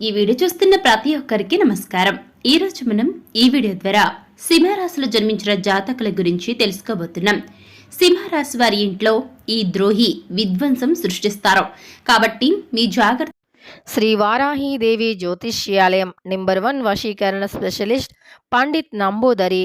ఈ వీడియో చూస్తున్న ప్రతి ఒక్కరికి నమస్కారం. ఈ రోజు మనం ఈ వీడియో ద్వారా సింహరాశిలో జన్మించిన జాతకుల గురించి తెలుసుకోబోతున్నాం. సింహరాశి వారి ఇంట్లో ఈ ద్రోహి విధ్వంసం సృష్టిస్తారు. కాబట్టి మీ జాగ్రత్త శ్రీ వారాహీదేవి జ్యోతిష్యాలయం నెంబర్ వన్ వశీకరణ స్పెషలిస్ట్ పండిత్ నంబూదరి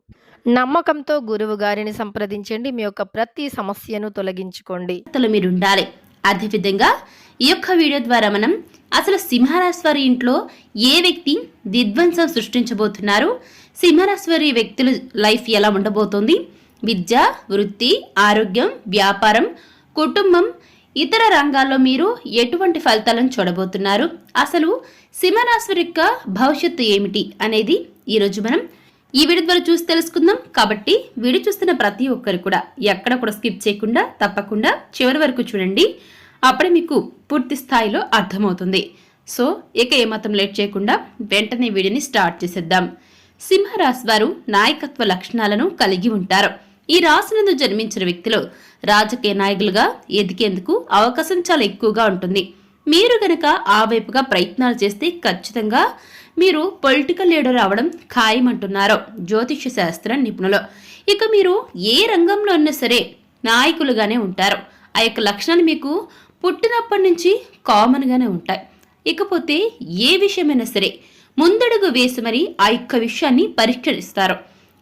నమ్మకంతో గురువు గారిని సంప్రదించండి. మీ యొక్క ప్రతి సమస్యను తొలగించుకోండి. మీరు ఉండాలి అదేవిధంగా ఈ యొక్క వీడియో ద్వారా మనం అసలు సింహరాశి వారి ఇంట్లో ఏ వ్యక్తి విధ్వంసం సృష్టించబోతున్నారు? సింహరాశి వారి వ్యక్తుల లైఫ్ ఎలా ఉండబోతోంది? విద్య వృత్తి ఆరోగ్యం వ్యాపారం కుటుంబం ఇతర రంగాల్లో మీరు ఎటువంటి ఫలితాలను చూడబోతున్నారు? అసలు సింహరాశి యొక్క భవిష్యత్తు ఏమిటి అనేది ఈరోజు మనం ఈ వీడియో ద్వారా చూసి తెలుసుకుందాం. కాబట్టి వీడియో చూస్తున్న ప్రతి ఒక్కరు కూడా ఎక్కడ కూడా స్కిప్ చేయకుండా తప్పకుండా చివరి వరకు చూడండి. అప్పుడే మీకు పూర్తి స్థాయిలో అర్థమవుతుంది. సో ఇక ఏమాత్రం లేట్ చేయకుండా వెంటనే వీడియోని స్టార్ట్ చేసేద్దాం. సింహరాశి వారు నాయకత్వ లక్షణాలను కలిగి ఉంటారు. ఈ రాశినందు జన్మించిన వ్యక్తులు రాజకీయ నాయకులుగా ఎదిగేందుకు అవకాశం చాలా ఎక్కువగా ఉంటుంది. మీరు గనక ఆ వైపుగా ప్రయత్నాలు చేస్తే ఖచ్చితంగా మీరు పొలిటికల్ లీడర్ అవడం ఖాయమంటున్నారు. జ్యోతిష్య శాస్త్ర నిపుణులు. ఇక మీరు ఏ రంగంలో ఉన్నా సరే నాయకులుగానే ఉంటారు. ఆ యొక్క లక్షణాలు మీకు పుట్టినప్పటి నుంచి కామన్గానే ఉంటాయి. ఇకపోతే ఏ విషయమైనా సరే ముందడుగు వేసి మరి ఆ యొక్క విషయాన్ని పరిష్కరిస్తారు.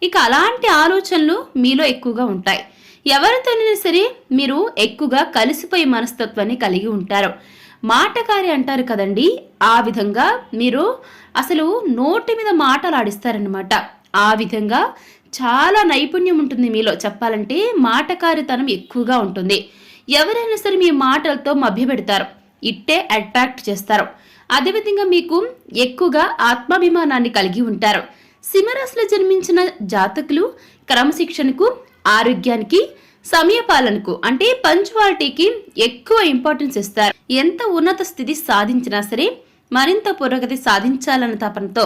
ఇక అలాంటి ఆలోచనలు మీలో ఎక్కువగా ఉంటాయి. ఎవరితోనైనా సరే మీరు ఎక్కువగా కలిసిపోయే మనస్తత్వాన్ని కలిగి ఉంటారు. మాటకారి అంటారు కదండి. ఆ విధంగా మీరు అసలు నోటి మీద మాటలు ఆడిస్తారనమాట ఆ విధంగా చాలా నైపుణ్యం ఉంటుంది మీలో. చెప్పాలంటే మాటకారితనం ఎక్కువగా ఉంటుంది. ఎవరైనా సరే మీ మాటలతో మభ్యపెడతారు ఇట్టే అట్రాక్ట్ చేస్తారు. అదేవిధంగా మీకు ఎక్కువగా ఆత్మాభిమానాన్ని కలిగి ఉంటారు. సింహరాశిలో జన్మించిన జాతకులు క్రమశిక్షణకు ఆరోగ్యానికి సమయపాలనకు అంటే పంచువాలిటీకి ఎక్కువ ఇంపార్టెన్స్ ఇస్తారు. ఎంత ఉన్నత స్థితి సాధించినా సరే మరింత పురోగతి సాధించాలన్న తపనతో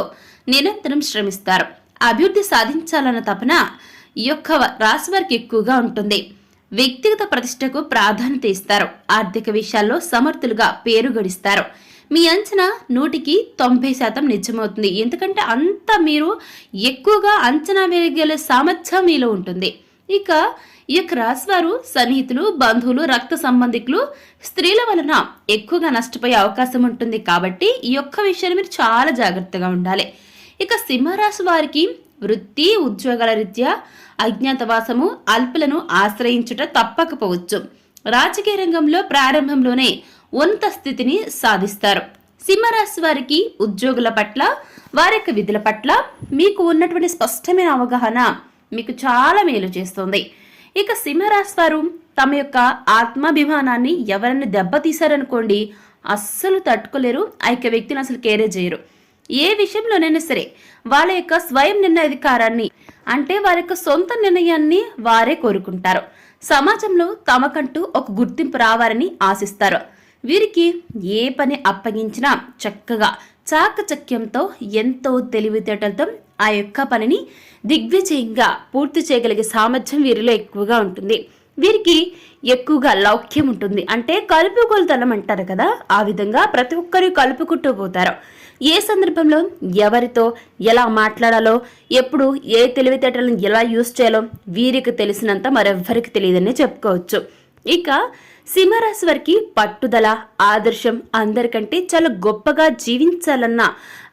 నిరంతరం శ్రమిస్తారు. అభివృద్ధి సాధించాలన్న తపన ఈ యొక్క రాశి వారికి ఎక్కువగా ఉంటుంది. వ్యక్తిగత ప్రతిష్టకు ప్రాధాన్యత ఇస్తారు. ఆర్థిక విషయాల్లో సమర్థులుగా పేరు గడిస్తారు. మీ అంచనా నూటికి తొంభై శాతం నిజమవుతుంది. ఎందుకంటే అంత మీరు ఎక్కువగా అంచనా వేయగల సామర్థ్యం మీలో ఉంటుంది. ఇక ఈ యొక్క రాశివారు సన్నిహితులు బంధువులు రక్త సంబంధికులు స్త్రీల వలన ఎక్కువగా నష్టపోయే అవకాశం ఉంటుంది కాబట్టి ఈ యొక్క విషయాన్ని మీరు చాలా జాగ్రత్తగా ఉండాలి. ఇక సింహరాశి వారికి వృత్తి ఉద్యోగాల రీత్యా అజ్ఞాతవాసము అల్పులను ఆశ్రయించుట తప్పకపోవచ్చు. రాజకీయ రంగంలో ప్రారంభంలోనే ఉన్నత స్థితిని సాధిస్తారు. సింహరాశి వారికి ఉద్యోగుల పట్ల వారి యొక్క విధుల పట్ల మీకు ఉన్నటువంటి స్పష్టమైన అవగాహన మీకు చాలా మేలు చేస్తుంది. ఇక సింహరాశి వారు తమ యొక్క ఆత్మాభిమానాన్ని ఎవరైనా దెబ్బతీశారనుకోండి అస్సలు తట్టుకోలేరు ఆ యొక్క వ్యక్తిని అసలు కేరే చేయరు. ఏ విషయంలోనైనా సరే వాళ్ళ యొక్క స్వయం నిర్ణయాధికారాన్ని అంటే వారి యొక్క సొంత నిర్ణయాన్ని వారే కోరుకుంటారు. సమాజంలో తమకంటూ ఒక గుర్తింపు రావాలని ఆశిస్తారు. వీరికి ఏ పని అప్పగించినా చక్కగా చాకచక్యంతో ఎంతో తెలివితేటలతో ఆ యొక్క పనిని దిగ్విజయంగా పూర్తి చేయగలిగే సామర్థ్యం వీరిలో ఎక్కువగా ఉంటుంది. వీరికి ఎక్కువగా లౌక్యం ఉంటుంది. అంటే కలుపుకొలుతనం అంటారు కదా ఆ విధంగా ప్రతి ఒక్కరు కలుపుకుంటూ పోతారు. ఏ సందర్భంలో ఎవరితో ఎలా మాట్లాడాలో ఎప్పుడు ఏ తెలివితేటలను ఎలా యూస్ చేయాలో వీరికి తెలిసినంత మరెవ్వరికి తెలియదని చెప్పుకోవచ్చు. ఇక సింహరాశి వారికి పట్టుదల ఆదర్శం అందరికంటే చాలా గొప్పగా జీవించాలన్న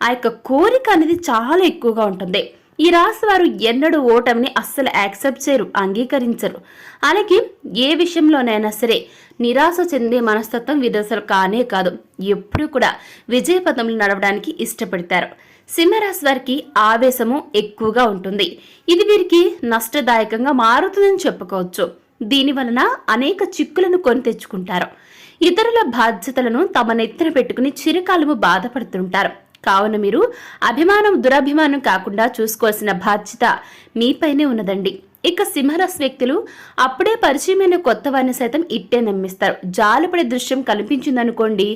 ఆ యొక్క కోరిక అనేది చాలా ఎక్కువగా ఉంటుంది. ఈ రాశి వారు ఎన్నడూ ఓటమిని అస్సలు యాక్సెప్ట్ చేయరు అంగీకరించరు. అలాగే ఏ విషయంలోనైనా సరే నిరాశ చెందే మనస్తత్వం విదశలు కానే కాదు. ఎప్పుడూ కూడా విజయపథంలో నడవడానికి ఇష్టపడతారు. సింహరాశి వారికి ఆవేశము ఎక్కువగా ఉంటుంది. ఇది వీరికి నష్టదాయకంగా మారుతుందని చెప్పుకోవచ్చు. దీని వలన అనేక చిక్కులను కొని తెచ్చుకుంటారు. ఇతరుల బాధ్యతలను తమ నెత్తిన పెట్టుకుని చిరకాలము బాధపడుతుంటారు. కావున మీరు అభిమానం దురభిమానం కాకుండా చూసుకోవాల్సిన బాధ్యత మీపైనే ఉన్నదండి. ఇక సింహరాశి వ్యక్తులు అప్పుడే పరిచయమైన కొత్త వారిని సైతం ఇట్టే నమ్మిస్తారు. జాలిపడే దృశ్యం కనిపించిందనుకోండి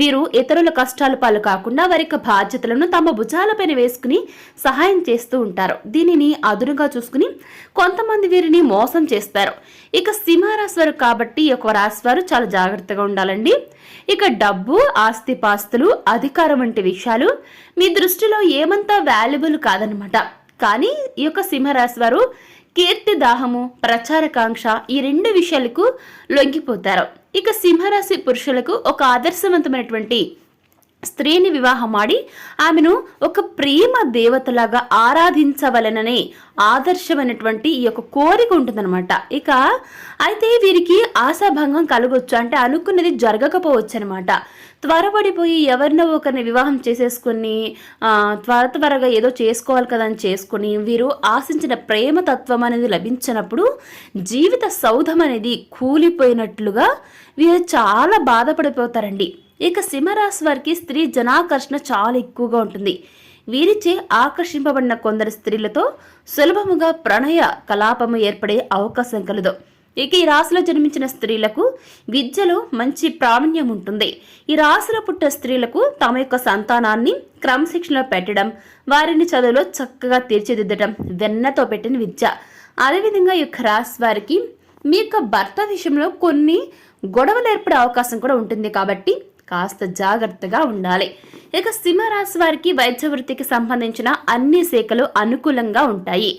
వీరు ఇతరుల కష్టాల పాలు కాకుండా వారి యొక్క బాధ్యతలను తమ భుజాలపైన వేసుకుని సహాయం చేస్తూ ఉంటారు. దీనిని అదునుగా చూసుకుని కొంతమంది వీరిని మోసం చేస్తారు. ఇక సింహరాశి వారు కాబట్టి ఈ యొక్క రాశి వారు చాలా జాగ్రత్తగా ఉండాలండి. ఇక డబ్బు ఆస్తిపాస్తులు అధికారం వంటి విషయాలు మీ దృష్టిలో ఏమంతా వాల్యుబుల్ కాదనమాట. కానీ ఈ యొక్క సింహరాశి వారు కీర్తి దాహము ప్రచారకాంక్ష ఈ రెండు విషయాలకు లొంగిపోతారు. ఇక సింహరాశి పురుషులకు ఒక ఆదర్శవంతమైనటువంటి స్త్రీని వివాహమాడి ఆమెను ఒక ప్రేమ దేవతలాగా ఆరాధించవలననే ఆదర్శమైనటువంటి ఈ యొక్క కోరిక ఉంటుందన్నమాట. ఇక అయితే వీరికి ఆశాభంగం కలగొచ్చు అంటే అనుకున్నది జరగకపోవచ్చు అనమాట త్వరపడిపోయి ఎవరినో ఒకరిని వివాహం చేసేసుకుని త్వర త్వరగా ఏదో చేసుకోవాలి కదా అని చేసుకుని వీరు ఆశించిన ప్రేమ తత్వం అనేది లభించినప్పుడు జీవిత సౌధం అనేది కూలిపోయినట్లుగా వీరు చాలా బాధపడిపోతారండి. ఇక సింహరాశి వారికి స్త్రీ జనాకర్షణ చాలా ఎక్కువగా ఉంటుంది. వీరిచే ఆకర్షింపబడిన కొందరు స్త్రీలతో సులభముగా ప్రణయ కలాపము ఏర్పడే అవకాశం కలదు. ఇక ఈ రాశిలో జన్మించిన స్త్రీలకు విద్యలో మంచి ప్రావీణ్యం ఉంటుంది. ఈ రాశిలో పుట్టిన స్త్రీలకు తమ యొక్క సంతానాన్ని క్రమశిక్షణలో పెట్టడం వారిని చదువులో చక్కగా తీర్చిదిద్దడం వెన్నతో పెట్టిన విద్య. అదేవిధంగా ఈ యొక్క రాశి వారికి మీ యొక్క భర్త విషయంలో కొన్ని గొడవలు ఏర్పడే అవకాశం కూడా ఉంటుంది కాబట్టి కాస్త జాగ్రత్తగా ఉండాలి. ఇక సింహరాశి వారికి వైద్య వృత్తికి సంబంధించిన అన్ని శాఖలు అనుకూలంగా ఉంటాయి.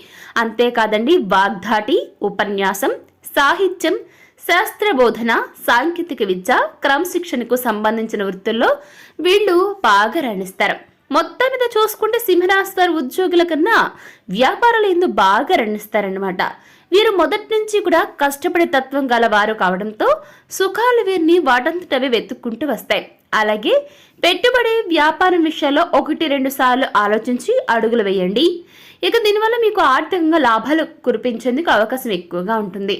అంతేకాదండి వాగ్ధాటి ఉపన్యాసం సాహిత్యం శాస్త్ర బోధన సాంకేతిక విద్య క్రమశిక్షణకు సంబంధించిన వృత్తుల్లో వీళ్ళు బాగా రాణిస్తారు. మొత్తం మీద చూసుకుంటే సింహరాశి వారి ఉద్యోగుల కన్నా వ్యాపారాలు ఎందు బాగా రణిస్తారనమాట వీరు మొదటి నుంచి కూడా కష్టపడే తత్వం గల వారు కావడంతో సుఖాలు వీరిని వాటంతటవే వెతుక్కుంటూ వస్తాయి. అలాగే పెట్టుబడి వ్యాపారం విషయాల్లో ఒకటి రెండు సార్లు ఆలోచించి అడుగులు వేయండి. ఇక దీనివల్ల మీకు ఆర్థికంగా లాభాలు కురిపించేందుకు అవకాశం ఎక్కువగా ఉంటుంది.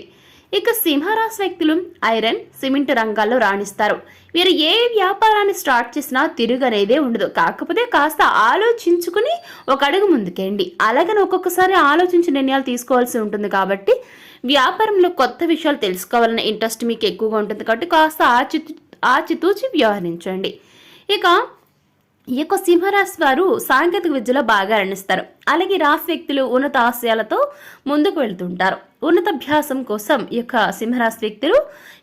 ఇక సింహరాశి వ్యక్తులు ఐరన్ సిమెంట్ రంగాల్లో రాణిస్తారు. వీరు ఏ వ్యాపారాన్ని స్టార్ట్ చేసినా తిరుగనేదే ఉండదు. కాకపోతే కాస్త ఆలోచించుకుని ఒక అడుగు ముందుకేయండి. అలాగని ఒక్కొక్కసారి ఆలోచించి నిర్ణయాలు తీసుకోవాల్సి ఉంటుంది కాబట్టి వ్యాపారంలో కొత్త విషయాలు తెలుసుకోవాలన్న ఇంట్రెస్ట్ మీకు ఎక్కువగా ఉంటుంది కాబట్టి కాస్త ఆచితూ ఆచితూచి వ్యవహరించండి. ఇక ఈ యొక్క సింహరాశి వారు సాంకేతిక విద్యలో బాగా రణిస్తారు. అలాగే రాశి వ్యక్తులు ఉన్నత ఆశయాలతో ముందుకు వెళ్తుంటారు. ఉన్నతాభ్యాసం కోసం ఈ యొక్క సింహరాశి వ్యక్తులు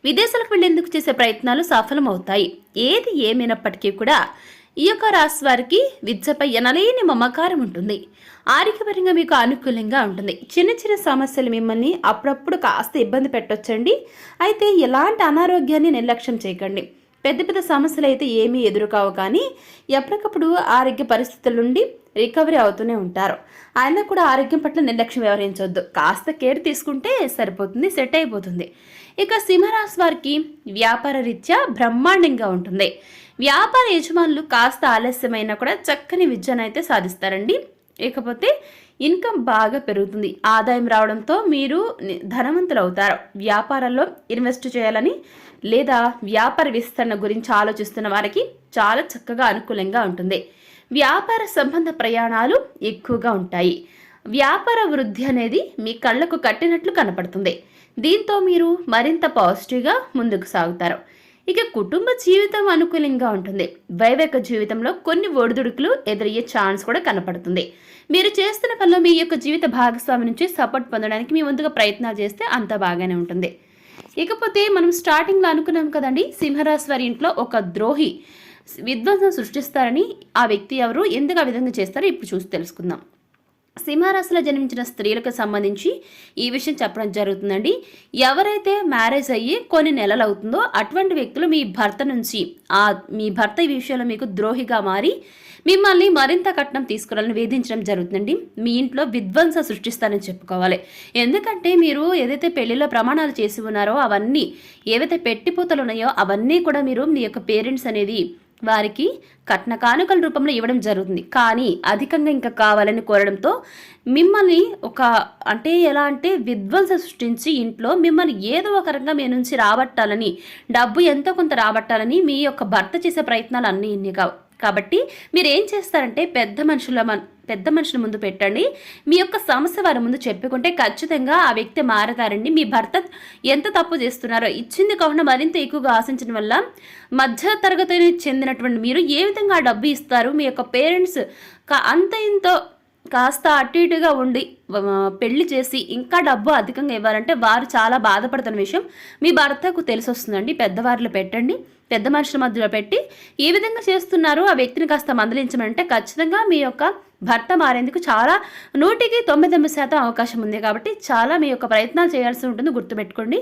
విదేశాలకు వెళ్ళేందుకు చేసే ప్రయత్నాలు సఫలమవుతాయి. ఏది ఏమైనప్పటికీ కూడా ఈ యొక్క రాశి వారికి విద్యపై ఎనలేని మమకారం ఉంటుంది. ఆరోగ్యపరంగా మీకు అనుకూలంగా ఉంటుంది. చిన్న చిన్న సమస్యలు మిమ్మల్ని అప్పుడప్పుడు కాస్త ఇబ్బంది పెట్టొచ్చండి. అయితే ఎలాంటి అనారోగ్యాన్ని నిర్లక్ష్యం చేయకండి. పెద్ద పెద్ద సమస్యలు అయితే ఏమీ ఎదురుకావు కానీ ఎప్పటికప్పుడు ఆరోగ్య పరిస్థితుల నుండి రికవరీ అవుతూనే ఉంటారు. అయినా కూడా ఆరోగ్యం పట్ల నిర్లక్ష్యం వ్యవహరించవద్దు కాస్త కేర్ తీసుకుంటే సరిపోతుంది సెట్ అయిపోతుంది. ఇక సింహరాశి వారికి వ్యాపార రీత్యా బ్రహ్మాండంగా ఉంటుంది. వ్యాపార యజమానులు కాస్త ఆలస్యమైనా కూడా చక్కని విద్యను అయితే సాధిస్తారండి. ఇకపోతే ఇన్కమ్ బాగా పెరుగుతుంది. ఆదాయం రావడంతో మీరు ధనవంతులు అవుతారు వ్యాపారాల్లో ఇన్వెస్ట్ చేయాలని లేదా వ్యాపార విస్తరణ గురించి ఆలోచిస్తున్న వారికి చాలా చక్కగా అనుకూలంగా ఉంటుంది. వ్యాపార సంబంధ ప్రయాణాలు ఎక్కువగా ఉంటాయి. వ్యాపార వృద్ధి అనేది మీ కళ్ళకు కట్టినట్లు కనపడుతుంది. దీంతో మీరు మరింత పాజిటివ్గా ముందుకు సాగుతారు. ఇక కుటుంబ జీవితం అనుకూలంగా ఉంటుంది. వైవేక జీవితంలో కొన్ని ఒడిదుడుకులు ఎదురయ్యే ఛాన్స్ కూడా కనపడుతుంది. మీరు చేస్తున్న పనిలో మీ యొక్క జీవిత భాగస్వామి నుంచి సపోర్ట్ పొందడానికి మీ ముందుగా ప్రయత్నాలు చేస్తే అంత బాగానే ఉంటుంది. ఇకపోతే మనం స్టార్టింగ్లో అనుకున్నాం కదండి సింహరాశి వారి ఇంట్లో ఒక ద్రోహి విధ్వంసం సృష్టిస్తారని ఆ వ్యక్తి ఎవరు ఎందుకు ఆ విధంగా చేస్తారో ఇప్పుడు చూసి తెలుసుకుందాం. సింహరాశిలో జన్మించిన స్త్రీలకు సంబంధించి ఈ విషయం చెప్పడం జరుగుతుందండి. ఎవరైతే మ్యారేజ్ అయ్యి కొన్ని నెలలు అవుతుందో అటువంటి వ్యక్తులు మీ భర్త నుంచి ఆ మీ భర్త ఈ విషయంలో మీకు ద్రోహిగా మారి మిమ్మల్ని మరింత కట్నం తీసుకురాలని వేధించడం జరుగుతుందండి. మీ ఇంట్లో విధ్వంస సృష్టిస్తారని చెప్పుకోవాలి. ఎందుకంటే మీరు ఏదైతే పెళ్ళిలో ప్రమాణాలు చేసి ఉన్నారో అవన్నీ ఏవైతే పెట్టిపోతలు ఉన్నాయో అవన్నీ కూడా మీరు మీ యొక్క పేరెంట్స్ అనేది వారికి కట్న కానుకల రూపంలో ఇవ్వడం జరుగుతుంది. కానీ అధికంగా ఇంకా కావాలని కోరడంతో మిమ్మల్ని ఒక అంటే ఎలా అంటే విధ్వంస సృష్టించి ఇంట్లో మిమ్మల్ని ఏదో ఒక రకంగా మీ నుంచి రాబట్టాలని డబ్బు ఎంతో కొంత రాబట్టాలని మీ యొక్క భర్త చేసే ప్రయత్నాలు అన్నీ ఇన్ని కావు కాబట్టి మీరు ఏం చేస్తారంటే పెద్ద మనుషుల పెద్ద మనుషుల ముందు పెట్టండి. మీ యొక్క సమస్య వారి ముందు చెప్పుకుంటే ఖచ్చితంగా ఆ వ్యక్తి మారతారండి. మీ భర్త ఎంత తప్పు చేస్తున్నారో ఇచ్చింది కాకుండా మరింత ఎక్కువగా ఆశించడం వల్ల మధ్య తరగతిని చెందినటువంటి మీరు ఏ విధంగా ఆ డబ్బు ఇస్తారు? మీ యొక్క పేరెంట్స్ అంత ఇంతో కాస్త అటు ఇటుగా ఉండి పెళ్ళి చేసి ఇంకా డబ్బు అధికంగా ఇవ్వాలంటే వారు చాలా బాధపడుతున్న విషయం మీ భర్తకు తెలిసి వస్తుందండి పెద్దవారిలో పెట్టండి. పెద్ద మనుషుల మధ్యలో పెట్టి ఏ విధంగా చేస్తున్నారు? ఆ వ్యక్తిని కాస్త మందలించమంటే ఖచ్చితంగా మీ యొక్క భర్త మారేందుకు చాలా నూటికి తొంభై తొమ్మిది శాతం అవకాశం ఉంది కాబట్టి చాలా మీ యొక్క ప్రయత్నాలు చేయాల్సి ఉంటుంది. గుర్తుపెట్టుకోండి.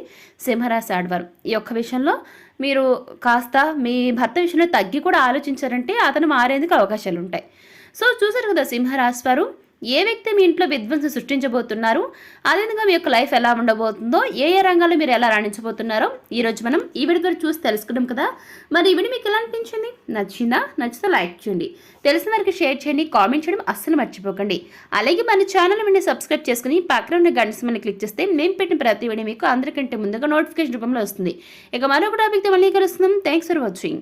సింహరాశి ఆడవారు. ఈ యొక్క విషయంలో మీరు కాస్త మీ భర్త విషయంలో తగ్గి కూడా ఆలోచించారంటే అతను మారేందుకు అవకాశాలు ఉంటాయి సో చూసారు కదా సింహరాశి వారు. ఏ వ్యక్తి మీ ఇంట్లో విధ్వంసం సృష్టించబోతున్నారు? అదేవిధంగా మీ యొక్క లైఫ్ ఎలా ఉండబోతుందో ఏ ఏ రంగాల్లో మీరు ఎలా రాణించబోతున్నారో ఈరోజు మనం ఈ వీడియో ద్వారా చూసి తెలుసుకున్నాం కదా. మరి ఈ వీడియో మీకు ఎలా అనిపించింది? నచ్చిందా? నచ్చితే లైక్ చేయండి. తెలిసిన వారికి షేర్ చేయండి కామెంట్ చేయడం అస్సలు మర్చిపోకండి. అలాగే మన ఛానల్ మీద సబ్స్క్రైబ్ చేసుకుని పక్కన ఉన్న గంట సింబల్ని క్లిక్ చేస్తే మేము పెట్టిన ప్రతి వీడియో మీకు అందరికంటే ముందుగా నోటిఫికేషన్ రూపంలో వస్తుంది. ఇక మరొక టాపిక్తో మళ్ళీ కలుస్తున్నాం. Thanks for watching